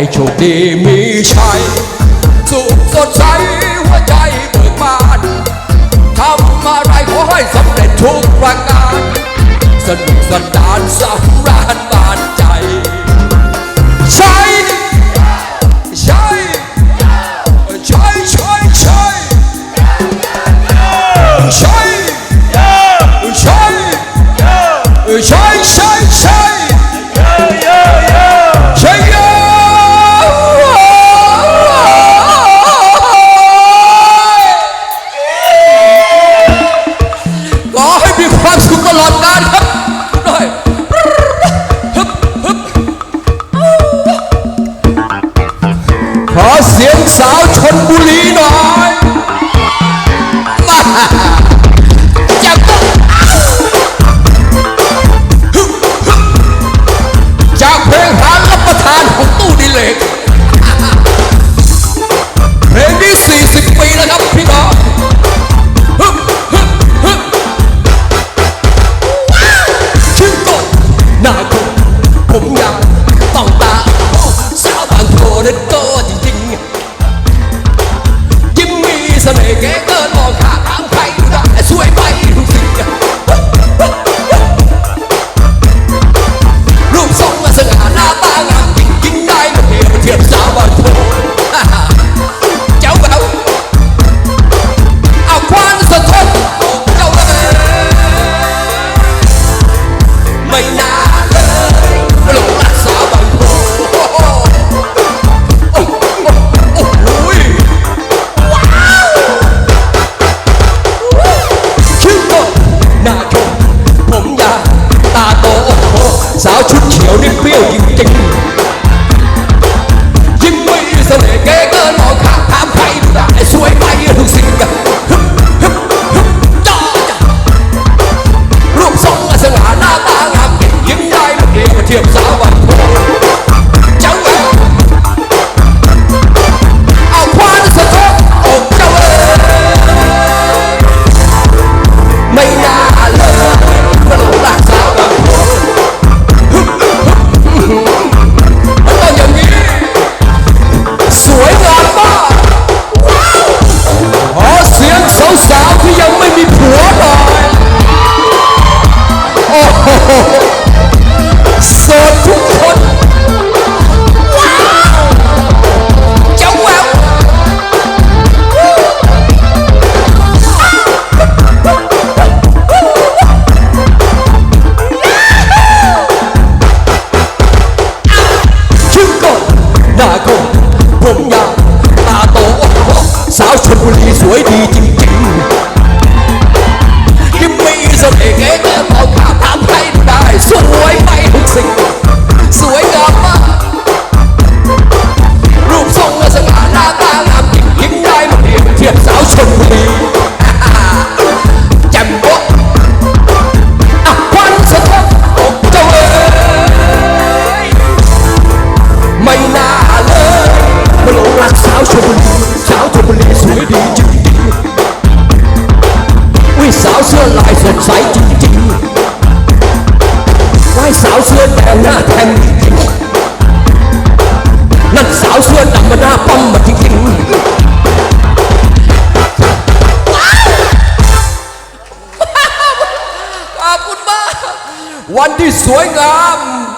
তাই চোখে মিশায়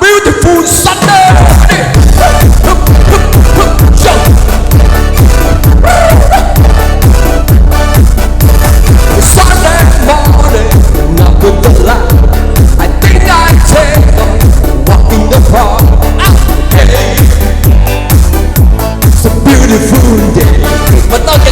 beautiful Sunday. Morning with the light. I think I take a walk in the park. It's a beautiful day. But okay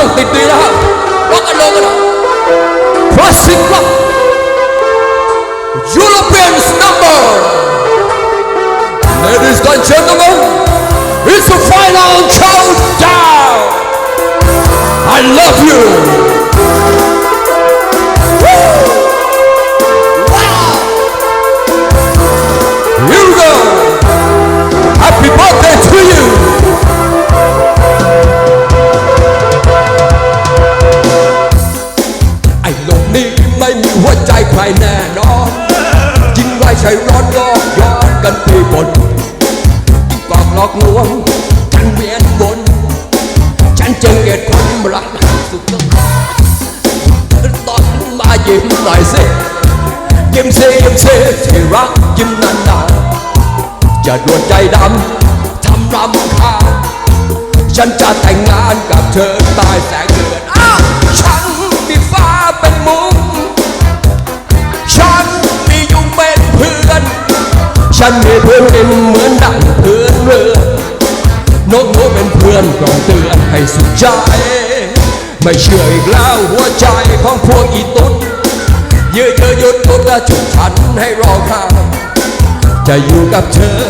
rock music มาเครื่องติดดีแล้วร็อกกันลงกันนะ classic rock European number Ladies and gentlemen it's the final countdown I love you ใช่ร้อนก็ย้อนกันไปบนยิ่งกอกหลอกลวงกันเวียนบน ฉันจึงเกลียดคนรักสุดตอนมายิ้มหน่อยสิยิ้มสิยิ้มสิที่รักยิ้มนานๆจะดวงใจดำทำรำคาญฉันจะแต่งงานกับเธอตายแสง ฉันมีเพื่อนเป็นเหมือนดังเพื่อนเรือนกหัวเป็นเพื่อนกล่อมเตือนให้สุขใจ ไม่เชื่ออีกแล้วหัวใจของพวกอีตุ๊ดยืดเธอหยุดตุดและจุดฉันให้รอข้าจะอยู่กับเธอ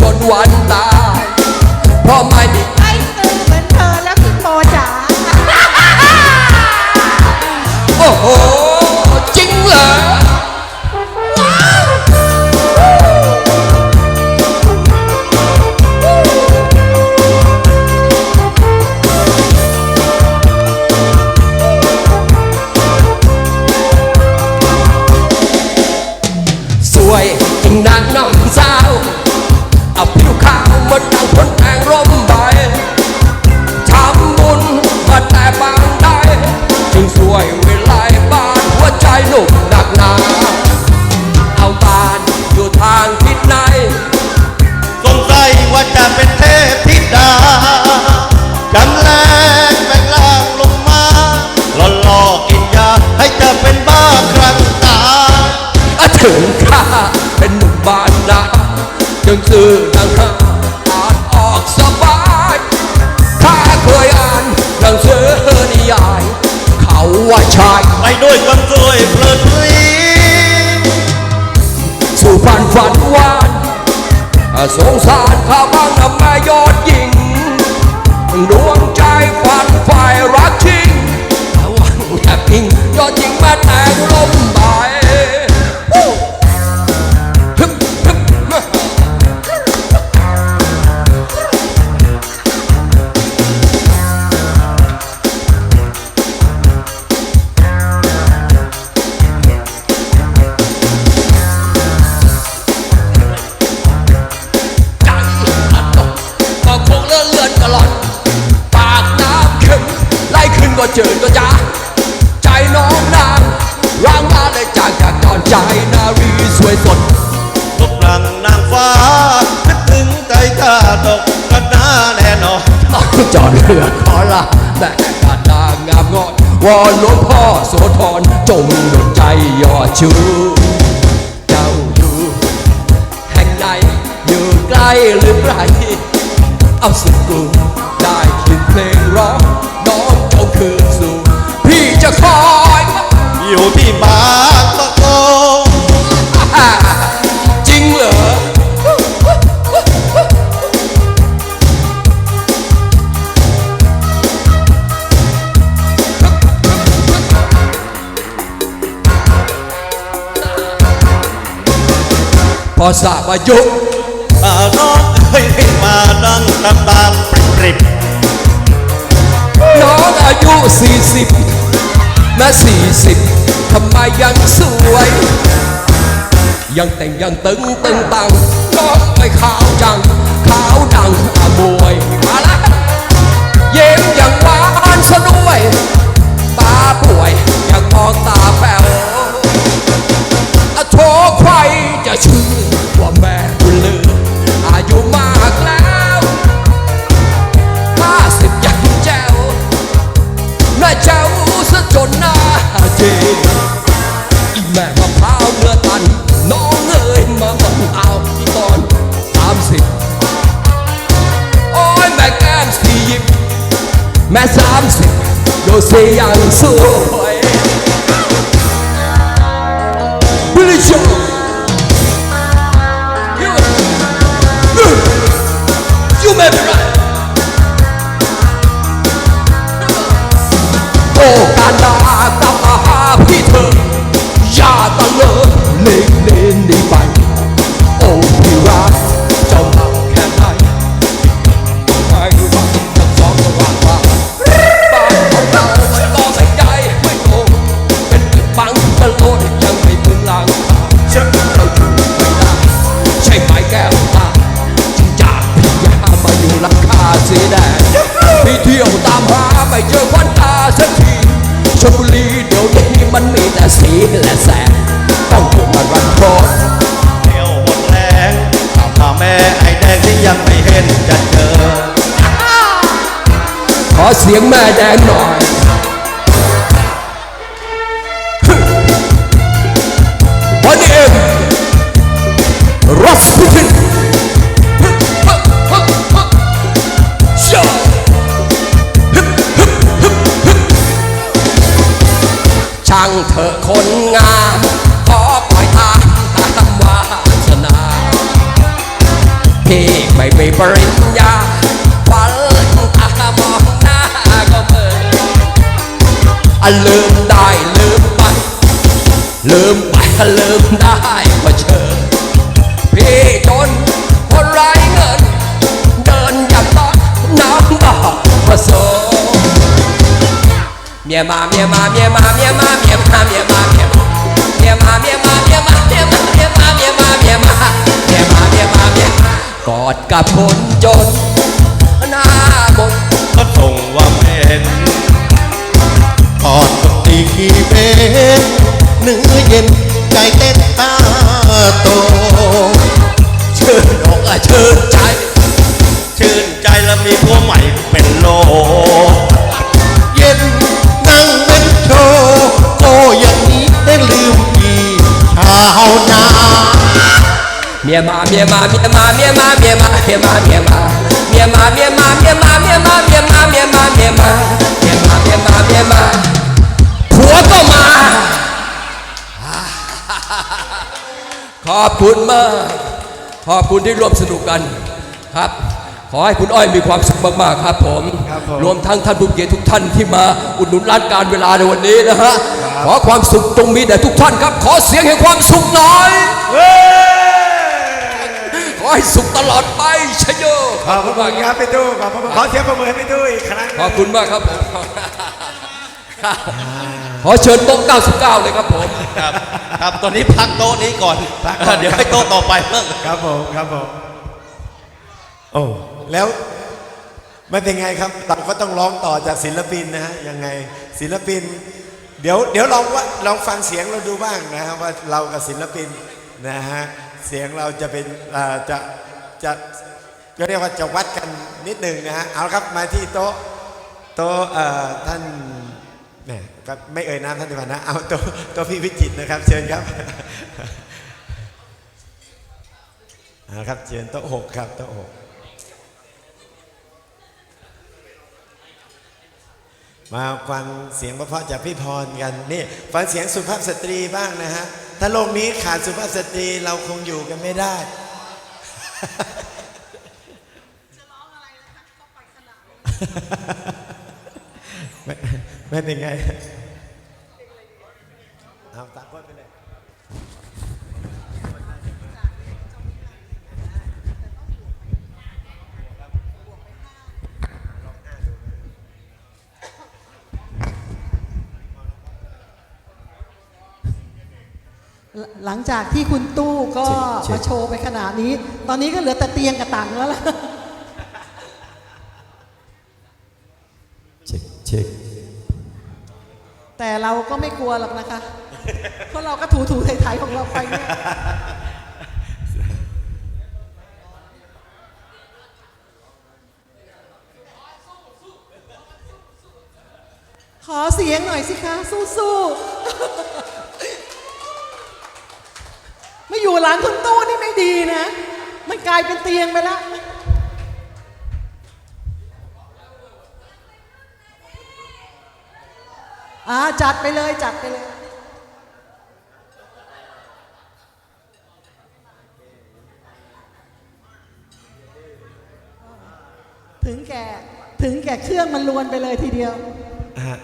จนวันตายเพราะไม่มีไอ้ตื่นเหมือนเธอแล้วพี่โมจ๋าโอ้โห ว่าชาย ไปด้วยความสวยเพลิดเพลินสู่ฝันฝันหวานอะสงสารข้าบ้างทำไมยอดยิง ดวงใจฝันไฟรักจริง สวยสดทุกหลังนางฟ้าคิดถึงใจข้าตกกันหน้าแน่นอนต้องจอดเรือขอลาแม่กาดางามงอนวอนหลวงพ่อโสธรจงดลใจยอดชูเจ้าอยู่แห่งไหนอยู่ใกล้หรือไกลเอาสุดกูได้ยินเพลงร้องน้องจงคืนสู่พี่จะคอยอยู่ที่บางประ พอสาบอายุอาน้องเอ้ยให้มานั่งน้ำตาปริบน้องอายุ 40แม้40 ทำไมยังสวย ยังแต่งยังตึงตึงตังน้องไม่ขาวจัง ขาวดังอามวยมาละ 谁样出？ เสียงแม่แดงหน่อย ลืมได้ลืมไป ลืมไปลืมได้ก็เชิญพี่จนคนไร้เงิน เดินอย่างตอนน้ำบ่ผสมเมียมาเมียมาเมียมาเมียมาเมียมาเมียมาเมียมาเมียมาเมียมาเมียมาเมียมาเมียมาเมียมาเมียมาเมียมาเมียมาเมียมากอดกับคนจนหน้าบนก็ส่งว่าเห็น อดคนตีขี้เป็นเนื้อเย็นใจเต้นตาโต เชิญดอกอะเชิญใจ ชื่นใจแล้วมีผัวใหม่เป็นโลเย็นนั่งเป็นโชว์โอ้อย่างนี้ได้ลืมพี่ชาวนา เมียมาเมียมาเมียมาเมียมาเมียมาเมียมาเมียมา เมียมาเมียมาเมียมาเมียมาเมียมาเมียมาเมียมาเมียมาเมียมาเมียมาผัวก็มา ขอบคุณมาก ขอบคุณที่ร่วมสนุกกันครับ ขอให้คุณอ้อยมีความสุขมากๆครับผมครับผมรวมทั้งท่านผู้เกียรติทุกท่านที่มาอุดหนุนร้านการเวลาในวันนี้นะฮะขอความสุขจงมีแด่ทุกท่านครับ ขอเสียงแห่งความสุขหน่อย ขอให้สุขตลอดไปชยโยขอบคุณครับพี่ตู้ขอบคุณขอเสียงประมือให้พี่ตู้อีกครั้งขอบคุณมากครับผมขอเชิญโต๊ะ99 เลยครับผม ครับครับตอนนี้พักโต๊ะนี้ก่อน เดี๋ยวให้โต๊ะต่อไปเพิ่มครับผมครับผมโอ้แล้วไม่เป็นไงครับเราก็ต้องร้องต่อจากศิลปินนะฮะยังไงศิลปิน เดี๋ยวเดี๋ยวลองว่าลองฟังเสียงเราดูบ้างนะฮะว่าเรากับศิลปิน นะฮะเสียงเราจะเป็นจะจะก็เรียกว่าจะวัดกันนิดหนึ่งนะฮะเอาครับมาที่โต๊ะโต๊ะเอ่อท่านแหมก็ไม่เอ่ยนามท่านดีกว่านะเอาโต๊ะโต๊ะพี่วิจิตนะครับ เชิญครับเอาละครับเชิญโต๊ะหกครับโต๊ะหกมาฟังเสียงเพราะๆจากพี่พรกันนี่ฟังเสียงสุภาพสตรีบ้างนะฮะ ถ้าโลกนี้ขาดสุภาพสตรีเราคงอยู่กันไม่ได้ไม่ไม่เป็นไงเอาตามคน หลังจากที่คุณตู้ก็เช็คมาโชว์ไปขนาดนี้ ตอนนี้ก็เหลือแต่เตียงกับตังค์แล้วล่ะเช็คเช็คแต่เราก็ไม่กลัวหรอกนะคะ เพราะเราก็ถูถูๆไถๆของเราไปเนี่ยขอเสียงหน่อยสิคะ สู้ๆไม่ อยู่หลังคุณตู้นี่ไม่ดีนะ มันกลายเป็นเตียงไปแล้ว อ่าจัดไปเลยจัดไปเลยถึงแก่ถึงแก่เครื่องมันลวนไปเลยทีเดียว ฮะ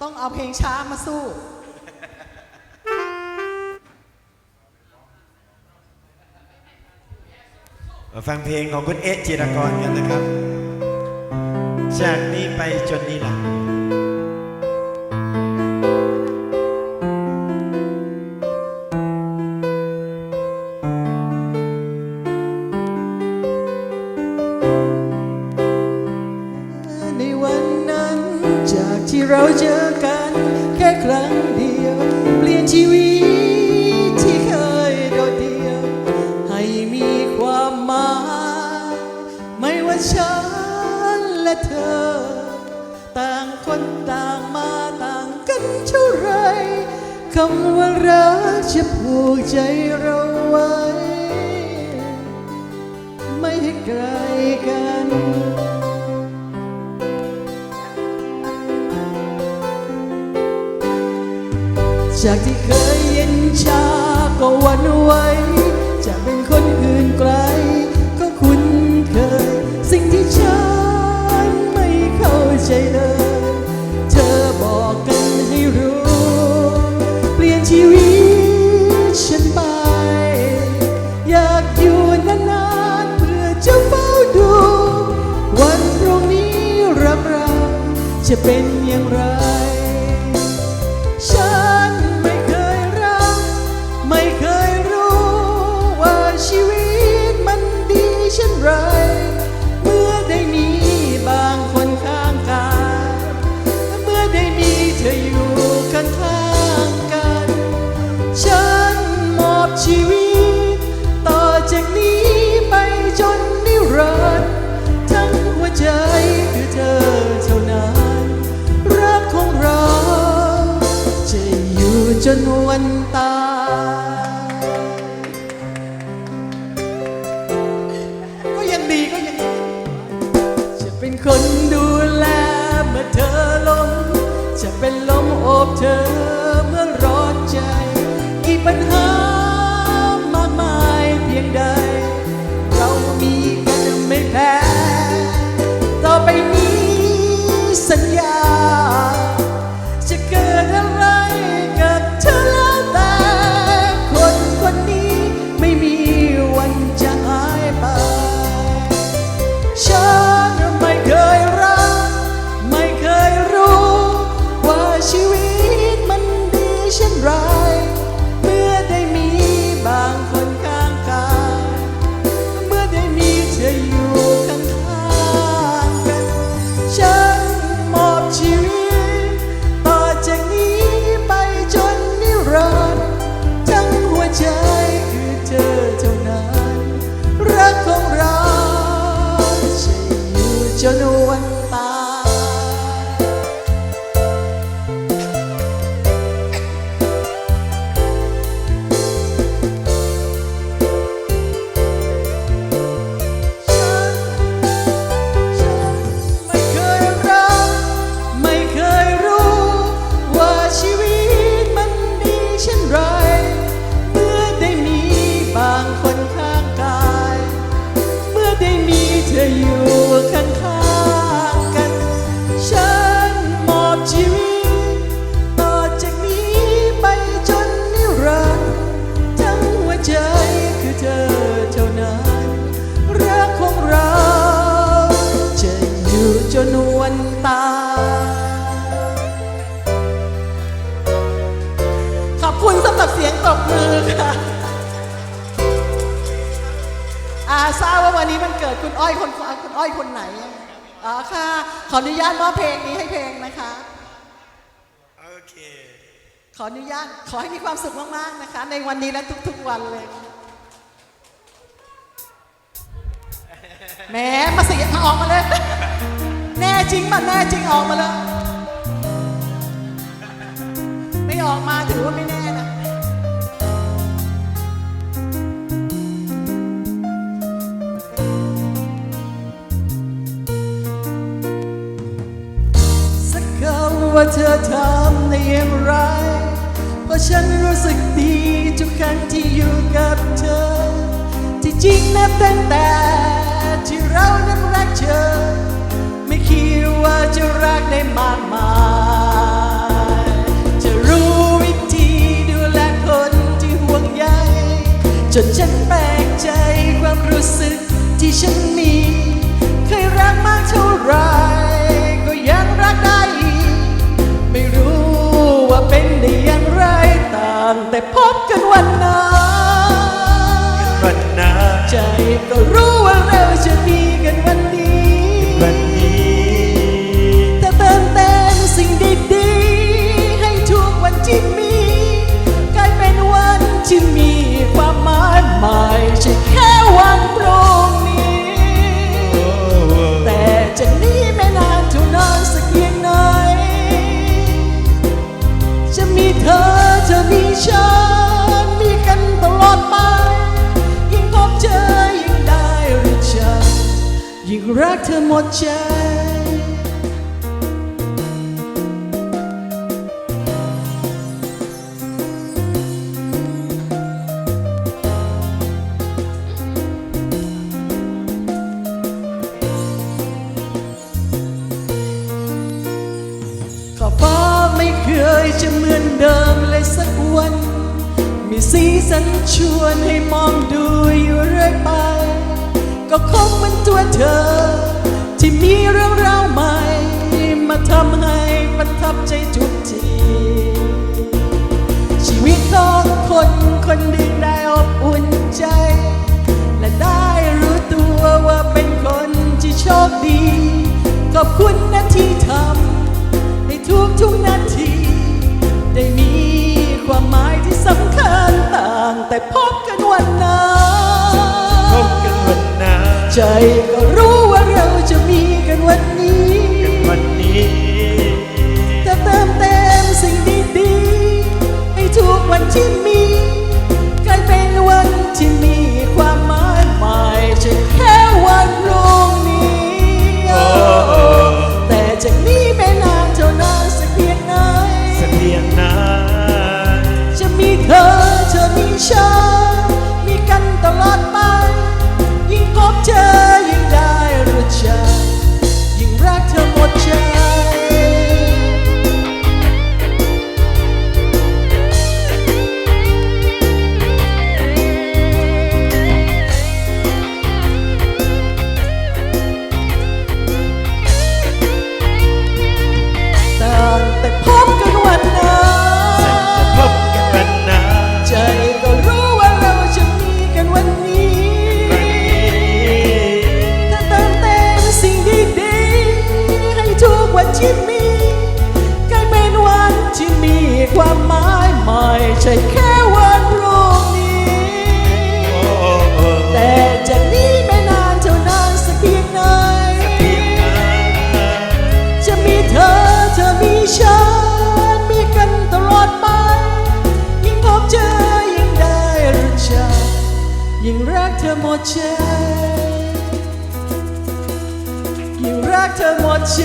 ต้อ งเอาเพลงช้ามาสู้ มาฟังเพลงของคุณเอ๊ะจิรกรกันนะครับ จากนี้ไปจนนิรันดร์ในวันนั้นจากที่เราเจอกันแค่ค รั้งเดียว เปลี่ยนชีวิตที่เคยโดดเดี่ยว ให้มีความหมายไม่ว่าฉันและเธอ ต่างคนต่างมาต่างกันเท่าไรคำว่ารักจะผูกใจเรา จากที่เคยเย็นชาก็หวันไหวจะเป็นคนอื่นไกล ก็คุ้นเคย สิ่งที่ฉันไม่เข้าใจเลย เธอบอกกันให้รู้ เปลี่ยนชีวิตฉันไป อยากอยู่นานๆเพื่อจะเฝ้าดู วันพรุ่งนี้รักเราจะเป็น เธอเมื่อ เกิดคุณอ้อยคนคุณอ้อยคนไหนอ๋อค่ะ ขออนุญาตมอบเพลงนี้ให้เพลงนะคะ โอเค ขออนุญาตขอให้มีความสุขมากๆนะคะ ในวันนี้และทุกๆวันเลยแหมมาเสียมาออกมาเลย แน่จริงมาแน่จริงออกมาเลย ไม่ออกมาถือว่าไม่แน่ ว่าเธอทำได้อย่างไร เพราะฉันรู้สึกดีทุกครั้งที่อยู่กับเธอ ที่จริงนับตั้งแต่ที่เรานั้นรักเธอ ไม่คิดว่าจะรักได้มากมายจะรู้วิธีดูแลคนที่ห่วงใยจนฉันแปลกใจความรู้สึกที่ฉันมี เคยรักมากเท่าไร ว่าเป็นได้อย่างไรต่าง แต่พบกันวันนั้นวันนาใจก็รู้ว่าเราจะมี รักเธอหมดใจ ขอบฟ้าไม่เคยจะเหมือนเดิมเลยสักวัน มีสีสันชวนให้มองดูอยู่เรื่อยไป ก็คงเป็นตัวเธอ ที่มีเรื่องราวใหม่ มาทำให้ประทับใจทุกที ชีวิตของคนคนหนึ่งได้อบอุ่นใจ และได้รู้ตัวว่าเป็นคนที่โชคดี ขอบคุณนะที่ทำให้ทุกทุกๆนาที ได้มีความหมายที่สำคัญต่าง แต่พบกันวันนั้น ใจก็รู้ว่าเราจะมีกันวันนี้ วันนี้จะเติมเต็มสิ่งดีๆให้ทุกวันที่มี ที่มีกลายเป็นวันที่มีความหมายใหม่ใช่แค่วันพรุ่งนี้ แต่จากนี้ไม่นานเท่านานสักเพียงไหนเพียจะมีเธอเธอมีฉันมีกันตลอดไป ยิ่งพบเจอยิ่งได้รู้จักยิ่งรักเธอหมดใจยิ่งรักเธอหมดใจ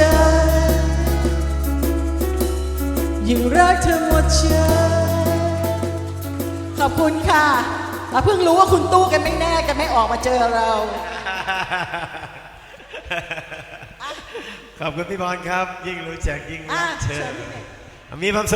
ยิ่งรักเธอหมดใจขอบคุณค่ะเราเพิ่งรู้ว่าคุณตู้กันไม่แน่กันไม่ออกมาเจอเราขอบคุณพี่บอลครับ ยิ่งรู้จักยิ่งอะรักเธเชิอญพี่เอกมีความสุข